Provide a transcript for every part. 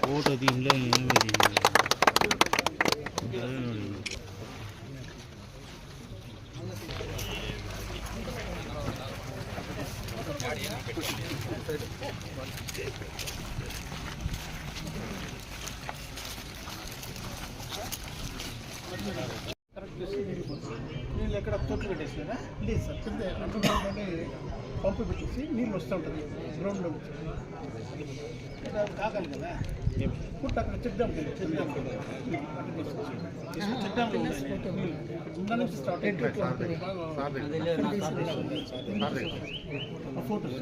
Photo ಇಲ್ಲ ಏನಿದೆ నీళ్ళు ఎక్కడ తొట్టు పెట్టేసినా లేదు సార్ కింద అంటున్నామని పంపు పెట్టేసి నీళ్ళు వస్తూ ఉంటుంది గ్రౌండ్లో నుంచి ఇక్కడ అది కాగాలి కదా పుట్ట అక్కడ చెక్ డ్యామ్ ఉంది, చెక్ డ్యామ్ ఉంది. చెక్ డ్యామ్లో ఉన్నాయి నీళ్ళు. ముందు నుంచి స్టార్ట్ అయ్యి ఆ ఫోటోస్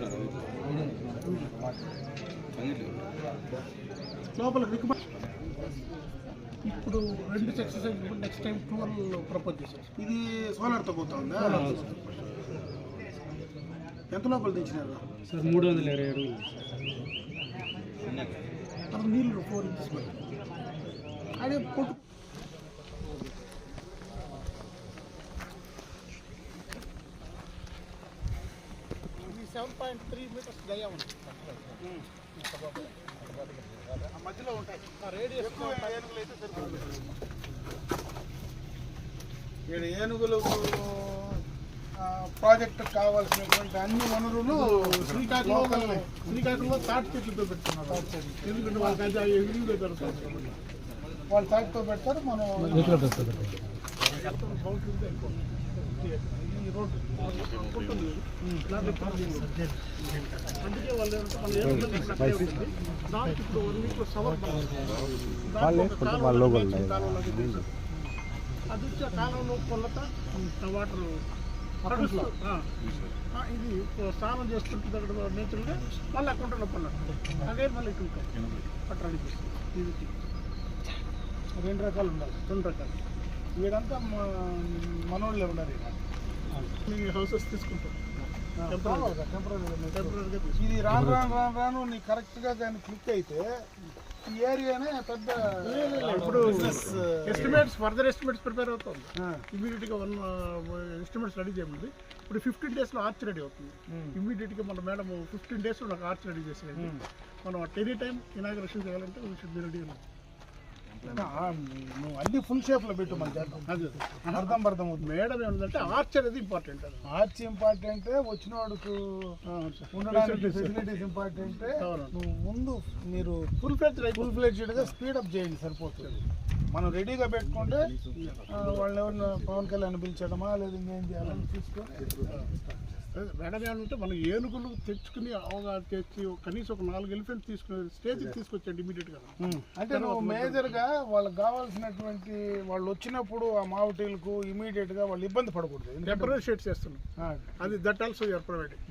లోపల రికమెండ్ ఇప్పుడు రెండు exercise next time twelve propose చేశారు ఇది సోలార్తో పోతుందా ఎంత లోపల దించినారు? సార్ మూడు వందల ఇరవై అడుగులు అది నీళ్ళు ఫోర్ ఇంచెస్ అదే పొట్టు ఇది సెవెన్ పాయింట్ త్రీ మీటర్స్ గయా ఉంది ఆ మధ్యలో ఉంటాయి ఆ రేడియస్ ఏనుగులు అయితే సరిపోతుంది ఇక్కడ ఏనుగులకు ఆ, ప్రాజెక్టు కావాల్సినటువంటి అన్ని వనరులు శ్రీకాకుళంలో శ్రీకాకుళంలో తాటి చెట్లతో పెడుతున్నారు ఎందుకంటే వాళ్ళకి అది ఎదురుగా దొరుకుతుంది. వాళ్ళు తాటితో పెడతారు మనం రోడ్డు. వాళ్ళు. దానికి ఇప్పుడు వన్ వీక్ సవర్. అది వచ్చి కాలంలో కొల్లత వాటర్ ఇది స్నానం చేస్తుంటుంది అక్కడ నేచురల్గా మళ్ళీ అక్కడ పనులు అదే మళ్ళీ ఇటు పట్టడానికి ఇది రెండు రకాలు ఉండాలి. రెండు రకాలు. వీడంతా మనోళ్ళే ఉన్నారు మీ హౌసెస్ తీసుకుంటాం ఇది రాను రాను రాను కరెక్ట్గా కానీ క్లిక్ అయితే ఈ ఏరియానే పెద్ద ఇప్పుడు ఎస్టిమేట్స్ ఫర్దర్ ఎస్టిమేట్స్ ప్రిపేర్ అవుతుంది ఇమీడియట్గా వన్ ఎస్టిమేట్స్ రెడీ చేయమంది. ఇప్పుడు ఫిఫ్టీన్ డేస్లో ఆర్చ్ రెడీ అవుతుంది. ఇమీడియట్గా మన మేడం ఫిఫ్టీన్ డేస్లో నాకు ఆర్చ్ రెడీ చేసేది మనం ఎనీ టైం ఇనాగ్రేషన్ చేయాలంటే వీ షుడ్ బి రెడీ నువ్వు అన్ని ఫుల్ షేప్లో పెట్టు మన అది. అర్థం అర్థం అవుతుంది మేడం ఏమంటే ఆర్చ్ అనేది ఇంపార్టెంట్ ఆర్చ్ ఇంపార్టెంట్ వచ్చిన వాడుకు ఉండడానికి ఫెసిలిటీస్ ఇంపార్టెంట్ నువ్వు ముందు మీరు ఫుల్ ఫ్లెడ్జ్ ఫుల్ ఫ్లెడ్జ్డ్గా స్పీడ్ అప్ చేయండి సరిపోతుంది. మనం రెడీగా పెట్టుకుంటే వాళ్ళని ఎవరిని పవన్ కళ్యాణ్ పిలిచడమా లేదా ఇంకేం చేయాలని చూసుకొని మేడం ఏమంటే మనం ఏనుగులు తెచ్చుకుని అవగాహన తెచ్చి కనీసం ఒక నాలుగు ఎలిఫెంట్ తీసుకుని స్టేజ్కి తీసుకొచ్చండి ఇమీడియట్గా. అంటే నువ్వు మేజర్గా వాళ్ళకి కావాల్సినటువంటి వాళ్ళు వచ్చినప్పుడు ఆ మావటీలకు ఇమీడియట్గా వాళ్ళు ఇబ్బంది పడకూడదు. టెంపరీ షేట్ చేస్తున్నాం. అది దట్ ఆల్సో యూఆర్ ప్రొవైడింగ్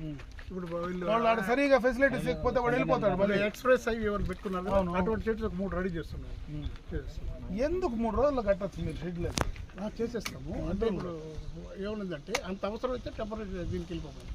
ఇప్పుడు వాళ్ళు సరిగా ఫెసిలిటీస్ లేకపోతే వాడు వెళ్ళిపోతాడు ఎక్స్ప్రెస్ అవి ఎవరు పెట్టుకున్నారు? అటువంటి షెడ్స్ ఒక మూడు రెడీ చేస్తున్నాం. ఎందుకు మూడు రోజులు కట్టచ్చు మీరు షెడ్ లేదు చేసేస్తాము. అంటే ఇప్పుడు ఏమన్నదంటే అంత అవసరం అయితే టెంపరీ దీనికి వెళ్ళిపోతాం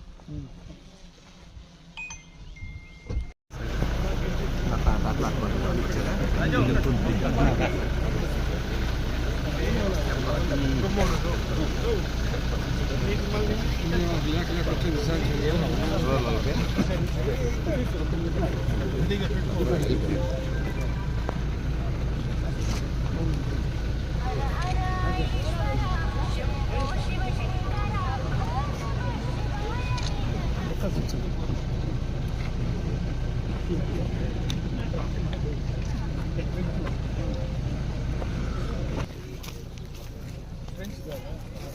ఫస్ట్ ట్రిప్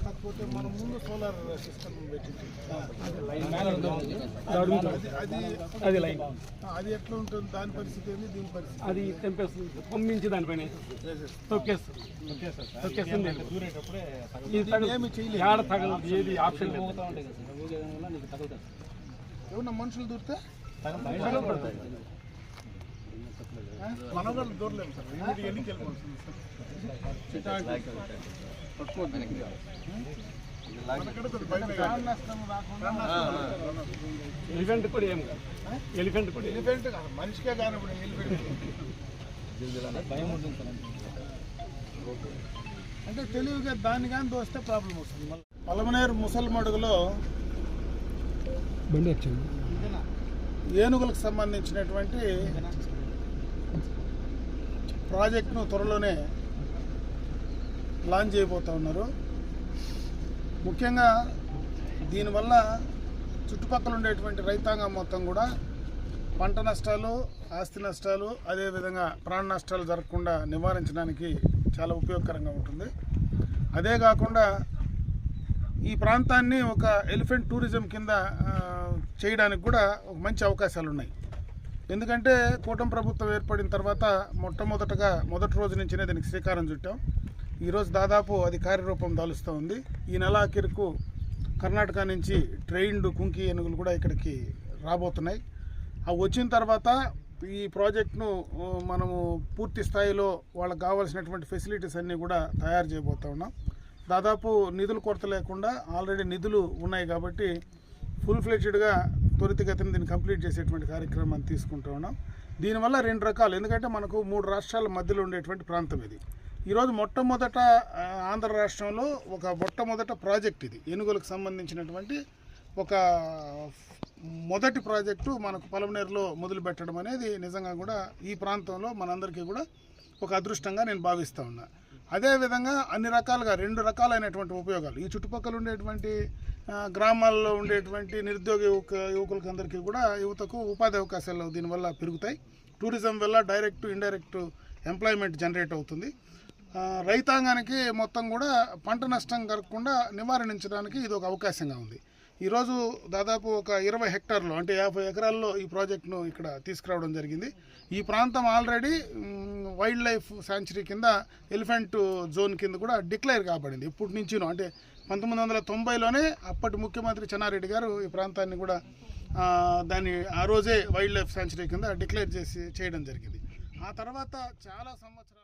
కాకపోతే మనం ముందు సోలార్ సిస్టమ్ పెట్టింది అది అది లైన్ అది ఎట్లా ఉంటుంది దాని పరిస్థితి ఏంది దీని పరిస్థితి అది తెంపేస్తుంది పంపించి దానిపైన తొక్కేస్తుంది తొక్కేస్తుంది ఇది తగలు- ఏమి చేయలేదు ఏడ తగలదు ఏది ఆప్షన్ లేదు ఏమన్నా మనుషులు దూరితే తగలబడతాయి. మనం కూడా దూరలేము సార్ ఇమీడియట్ ఎన్నికి వెళ్ళిపోతుంది సార్ భయం ఎలిఫెంట్ కూడా ఏం కాదు. ఎలిఫెంట్ కూడా ఎలిఫెంట్ కాదు. మనిషికే ఇప్పుడు ఎలిఫెంట్ అంటే తెలివిగా దాన్ని కానీ దోస్తే ప్రాబ్లం వస్తుంది. పలమనేరు ముసల్మడుగులో బండి వచ్చింది. ఏనుగులకు సంబంధించినటువంటి ప్రాజెక్టును త్వరలోనే లాంచ్ చేయబోతూ ఉన్నారు. ముఖ్యంగా దీనివల్ల చుట్టుపక్కల ఉండేటువంటి రైతాంగం మొత్తం కూడా పంట నష్టాలు ఆస్తి నష్టాలు అదేవిధంగా ప్రాణ నష్టాలు జరగకుండా నివారించడానికి చాలా ఉపయోగకరంగా ఉంటుంది. అదే కాకుండా ఈ ప్రాంతాన్ని ఒక ఎలిఫెంట్ టూరిజం కింద చేయడానికి కూడా ఒక మంచి అవకాశాలు ఉన్నాయి. ఎందుకంటే కూటమి ప్రభుత్వం ఏర్పడిన తర్వాత మొట్టమొదటగా మొదటి రోజు నుంచినే దీనికి శ్రీకారం చుట్టాం. ఈరోజు దాదాపు అది కార్యరూపం దాలుస్తూ ఉంది. ఈ నెల ఆఖరుకు కర్ణాటక నుంచి ట్రైన్డ్ కుంకి ఏనుగులు కూడా ఇక్కడికి రాబోతున్నాయి. అవి వచ్చిన తర్వాత ఈ ప్రాజెక్ట్ను మనము పూర్తి స్థాయిలో వాళ్ళకి కావాల్సినటువంటి ఫెసిలిటీస్ అన్నీ కూడా తయారు చేయబోతా ఉన్నాం. దాదాపు నిధుల కొరత లేకుండా ఆల్రెడీ నిధులు ఉన్నాయి కాబట్టి ఫుల్ ఫ్లెడ్జ్డ్గా త్వరితగతిన దీన్ని కంప్లీట్ చేసేటువంటి కార్యక్రమాన్ని తీసుకుంటూ ఉన్నాం. దీనివల్ల రెండు రకాలు. ఎందుకంటే మనకు మూడు రాష్ట్రాల మధ్యలో ఉండేటువంటి ప్రాంతం ఇది. ఈరోజు మొట్టమొదట ఆంధ్ర రాష్ట్రంలో ఒక మొట్టమొదట ప్రాజెక్ట్ ఇది. ఏనుగులకు సంబంధించినటువంటి ఒక మొదటి ప్రాజెక్టు మనకు పలమనేరులో మొదలు పెట్టడం అనేది నిజంగా కూడా ఈ ప్రాంతంలో మనందరికీ కూడా ఒక అదృష్టంగా నేను భావిస్తూ ఉన్నా. అదేవిధంగా అన్ని రకాలుగా రెండు రకాలైనటువంటి ఉపయోగాలు. ఈ చుట్టుపక్కల ఉండేటువంటి గ్రామాల్లో ఉండేటువంటి నిరుద్యోగ యువక యువకులకి అందరికీ కూడా యువతకు ఉపాధి అవకాశాలు దీనివల్ల పెరుగుతాయి. టూరిజం వల్ల డైరెక్ట్ ఇండైరెక్ట్ ఎంప్లాయ్మెంట్ జనరేట్ అవుతుంది. రైతాంగానికి మొత్తం కూడా పంట నష్టం కలగకుండా నివారించడానికి ఇది ఒక అవకాశంగా ఉంది. ఈరోజు దాదాపు ఒక ఇరవై హెక్టార్లు అంటే యాభై ఎకరాల్లో ఈ ప్రాజెక్టును ఇక్కడ తీసుకురావడం జరిగింది. ఈ ప్రాంతం ఆల్రెడీ వైల్డ్ లైఫ్ శాంచురీ కింద ఎలిఫెంట్ జోన్ కింద కూడా డిక్లేర్ కాబడింది. ఇప్పటి నుంచినో అంటే పంతొమ్మిది వందల తొంభైలోనే అప్పటి ముఖ్యమంత్రి చెన్నారెడ్డి గారు ఈ ప్రాంతాన్ని కూడా దాన్ని ఆ రోజే వైల్డ్ లైఫ్ శాంచురీ కింద డిక్లేర్ చేసి చేయడం జరిగింది. ఆ తర్వాత చాలా సంవత్సరాలు